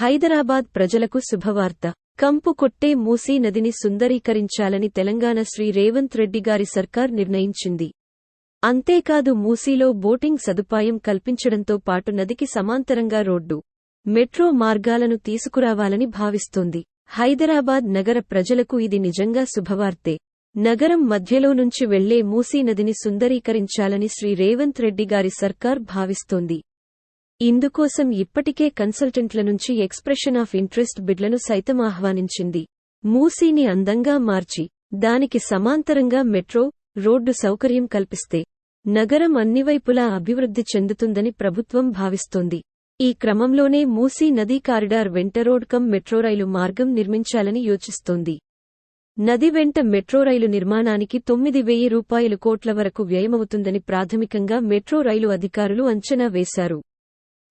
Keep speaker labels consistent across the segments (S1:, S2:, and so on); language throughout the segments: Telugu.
S1: హైదరాబాద్ ప్రజలకు శుభవార్త. కంపు కొట్టే మూసీ నదిని సుందరీకరించాలని తెలంగాణ శ్రీ రేవంత్ రెడ్డి గారి సర్కార్ నిర్ణయించింది. అంతేకాదు మూసీలో బోటింగ్ సదుపాయం కల్పించడంతో పాటు నదికి సమాంతరంగా రోడ్డు మెట్రో మార్గాలను తీసుకురావాలని భావిస్తోంది. హైదరాబాద్ నగర ప్రజలకు ఇది నిజంగా శుభవార్తే. నగరం మధ్యలో నుంచి వెళ్ళే మూసీ నదిని సుందరీకరించాలని శ్రీ రేవంత్ రెడ్డి గారి సర్కార్ భావిస్తోంది. ఇందుకోసం ఇప్పటికే కన్సల్టెంట్ల నుంచి ఎక్స్ప్రెషన్ ఆఫ్ ఇంట్రెస్ట్ బిడ్లను సైతం ఆహ్వానించింది. మూసీని అందంగా మార్చి దానికి సమాంతరంగా మెట్రో రోడ్డు సౌకర్యం కల్పిస్తే నగరం అన్నివైపులా అభివృద్ధి చెందుతుందని ప్రభుత్వం భావిస్తోంది. ఈ క్రమంలోనే మూసీ నదీ కారిడార్ వెంట రోడ్ కమ్ మెట్రో రైలు మార్గం నిర్మించాలని యోచిస్తోంది. నది వెంట మెట్రో రైలు నిర్మాణానికి తొమ్మిది వెయ్యి రూపాయలు కోట్ల వరకు వ్యయమవుతుందని ప్రాథమికంగా మెట్రో రైలు అధికారులు అంచనా వేశారు.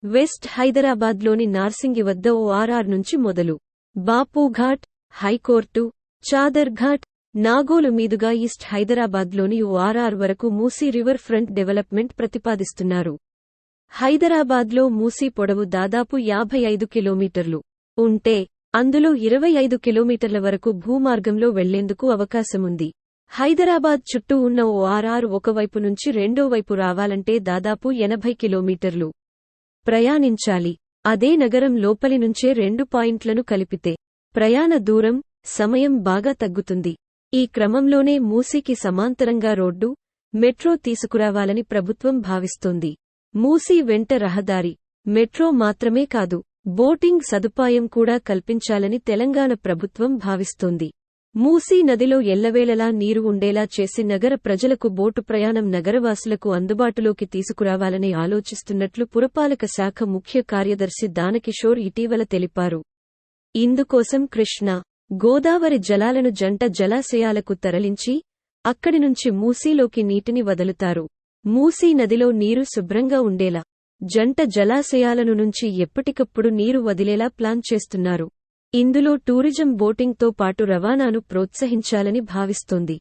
S1: వెస్ట్ హైదరాబాద్లోని నార్సింగి వద్ద ఓఆర్ఆర్ నుంచి మొదలు. బాపూఘాట్ హైకోర్టు చాదర్ఘాట్ నాగోలు మీదుగా ఈస్ట్ హైదరాబాద్లోని ఓఆర్ఆర్ వరకు మూసీ రివర్ ఫ్రంట్ డెవలప్మెంట్ ప్రతిపాదిస్తున్నారు. హైదరాబాద్లో మూసీ పొడవు దాదాపు యాభై ఐదు కిలోమీటర్లు ఉంటే అందులో ఇరవై ఐదు కిలోమీటర్ల వరకు భూమార్గంలో వెళ్ళేందుకు అవకాశముంది. హైదరాబాద్ చుట్టూ ఉన్న ఓఆర్ఆర్ ఒకవైపు నుంచి రెండో వైపు రావాలంటే దాదాపు ఎనభై కిలోమీటర్లు. ప్రయాణించాలి. అదే నగరం లోపలి నుంచే రెండు పాయింట్లను కలిపితే ప్రయాణ దూరం సమయం బాగా తగ్గుతుంది. ఈ క్రమంలోనే మూసీకి సమాంతరంగా రోడ్డు మెట్రో తీసుకురావాలని ప్రభుత్వం భావిస్తోంది. మూసీ వెంట రహదారి మెట్రో మాత్రమే కాదు బోటింగ్ సదుపాయం కూడా కల్పించాలని తెలంగాణ ప్రభుత్వం భావిస్తోంది. మూసీ నదిలో ఎల్లవేళలా నీరు ఉండేలా చేసి నగర ప్రజలకు బోటు ప్రయాణం నగరవాసులకు అందుబాటులోకి తీసుకురావాలని ఆలోచిస్తున్నట్లు పురపాలక శాఖ ముఖ్య కార్యదర్శి దానకిషోర్ ఇటీవల తెలిపారు. ఇందుకోసం కృష్ణ గోదావరి జలాలను జంట జలాశయాలకు తరలించి అక్కడి నుంచి మూసీలోకి నీటిని వదులుతారు. మూసీ నదిలో నీరు శుభ్రంగా ఉండేలా జంట జలాశయాలను నుంచి ఎప్పటికప్పుడు నీరు వదిలేలా ప్లాన్ చేస్తున్నారు. ఇందులో టూరిజం బోటింగ్తో పాటు రవాణాను ప్రోత్సహించాలని భావిస్తోంది.